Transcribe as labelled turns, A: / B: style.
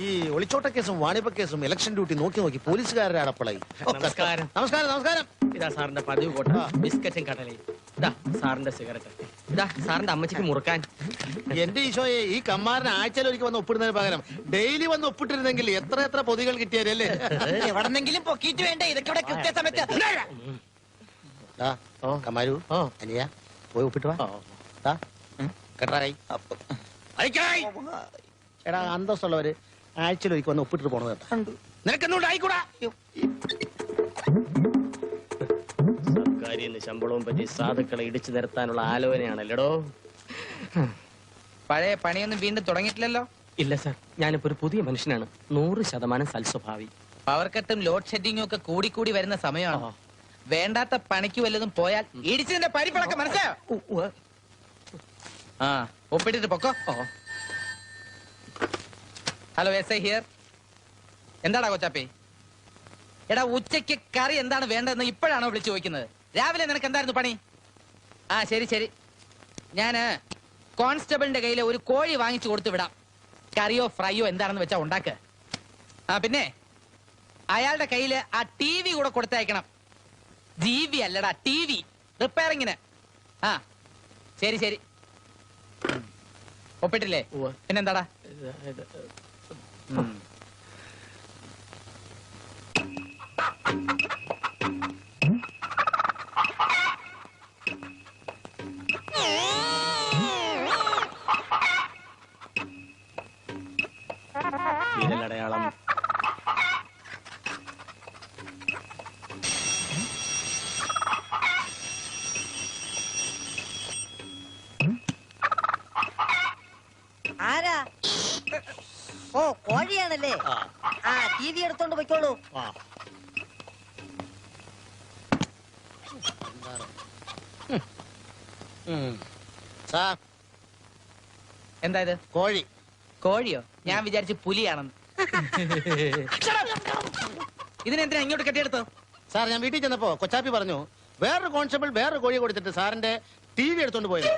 A: ഈ ഒളിച്ചോട്ട കേസും വാണിപ കേസും ഇലക്ഷൻ ഡ്യൂട്ടി നോക്കി നോക്കി പോലീസുകാരുടെ അടപ്പളായി.
B: നമസ്കാരം.
A: നമസ്കാരം. നമസ്കാരം
B: ഇതാ സാറിന്റെ പതിവ് കോട്ട ബിസ്ക്കറ്റും കടലയും. ഇതാ സാറിന്റെ സിഗരറ്റ് ഇതാ സാറിന്റെ അമ്മച്ചിക്ക് മുറുക്കാൻ.
A: എന്റെ ഈശോയെ ഈ കമ്മാരനെ ആഴ്ചയിൽ ഒരിക്കൽ വന്ന് ഒപ്പിടുന്നതിന് പകരം ഡെയിലി വന്ന് ഒപ്പിട്ടിരുന്നെങ്കിൽ എത്ര എത്ര പൊതികൾ കിട്ടിയാലേ
C: എവിടെന്നെങ്കിലും പൊക്കിയിട്ട് വേണ്ടേ? ഇതൊക്കെ ഇവിടെ കൃത്യസമയത്ത്.
A: കമാരു
B: ഓ.
A: അനിയ പോയി ഒപ്പിട്ട് വാ. എടാ അന്തസ്സുള്ളവര് ആഴ്ചയിൽ ഒരിക്കൽ വന്ന് ഒപ്പിട്ടിട്ട് പോണത് കേട്ടാ. നിനക്കെന്നോണ്ട് ആയിക്കൂടാ.
B: സർക്കാരിൽ നിന്ന് ശമ്പളവും പറ്റി സാധുക്കളെ ഇടിച്ചു നിരത്താനുള്ള ആലോചനയാണല്ലേടോ?
C: പഴയ പണിയൊന്നും വീണ്ടും തുടങ്ങിയിട്ടില്ലല്ലോ?
B: ഇല്ല സാർ. ഞാനിപ്പോ ഒരു പുതിയ മനുഷ്യനാണ്. നൂറ് ശതമാനം സൽസ്വഭാവി.
C: പവർ കട്ടും ലോഡ് ഷെഡിങ്ങും ഒക്കെ കൂടി കൂടി വരുന്ന സമയമാണോ. വേണ്ടാത്ത പണിക്ക് വല്ലതും പോയാൽ ഇടിച്ചതിന്റെ പരിപ്പളക്കം മനസ്സിലായോ? ആ ഒപ്പിട്ടിട്ട് പൊക്കോ. ഹലോ എസ് ഐ ഹിയർ എന്താടാ കൊച്ചാപ്പി? എടാ ഉച്ചയ്ക്ക് കറി എന്താണ് വേണ്ടതെന്ന് ഇപ്പോഴാണോ വിളിച്ചു ചോദിക്കുന്നത്? രാവിലെ നിനക്ക് എന്തായിരുന്നു പണി? ആ ശരി ശരി. ഞാൻ കോൺസ്റ്റബിളിന്റെ കയ്യിൽ ഒരു കോഴി വാങ്ങിച്ചു കൊടുത്തു വിടാം. കറിയോ ഫ്രൈയോ എന്താണെന്ന് വെച്ചാ ഉണ്ടാക്ക്. ആ പിന്നെ അയാളുടെ കയ്യിൽ ആ ടി വി കൂടെ കൊടുത്തയക്കണം. ജി വി അല്ലടാ ടി വി. റിപ്പയറിങ്ങിന്. ആ ശരി ശരി. ഒപ്പിട്ടില്ലേ? പിന്നെന്താടാ?
B: വിരലടയാളം
D: ആരാ? ഓ കോഴിയാണല്ലേ?
A: ആ,
D: ആ ടി വി എടുത്തോണ്ട് പോയിക്കോളൂ.
A: സാർ.
C: എന്താ ഇത്?
A: കോഴി.
C: കോഴിയോ? ഞാൻ വിചാരിച്ച് പുലിയാണെന്ന്. ഇതിനെന്തിനാ ഇങ്ങോട്ട് കെട്ടിയെടുത്തത്?
A: സാർ ഞാൻ വീട്ടിൽ ചെന്നപ്പോ കൊച്ചാപ്പി പറഞ്ഞു വേറൊരു കോൺസ്റ്റബിൾ വേറൊരു കോഴി കൊടുത്തിട്ട് സാറിന്റെ ടി വി എടുത്തോണ്ട് പോയത്.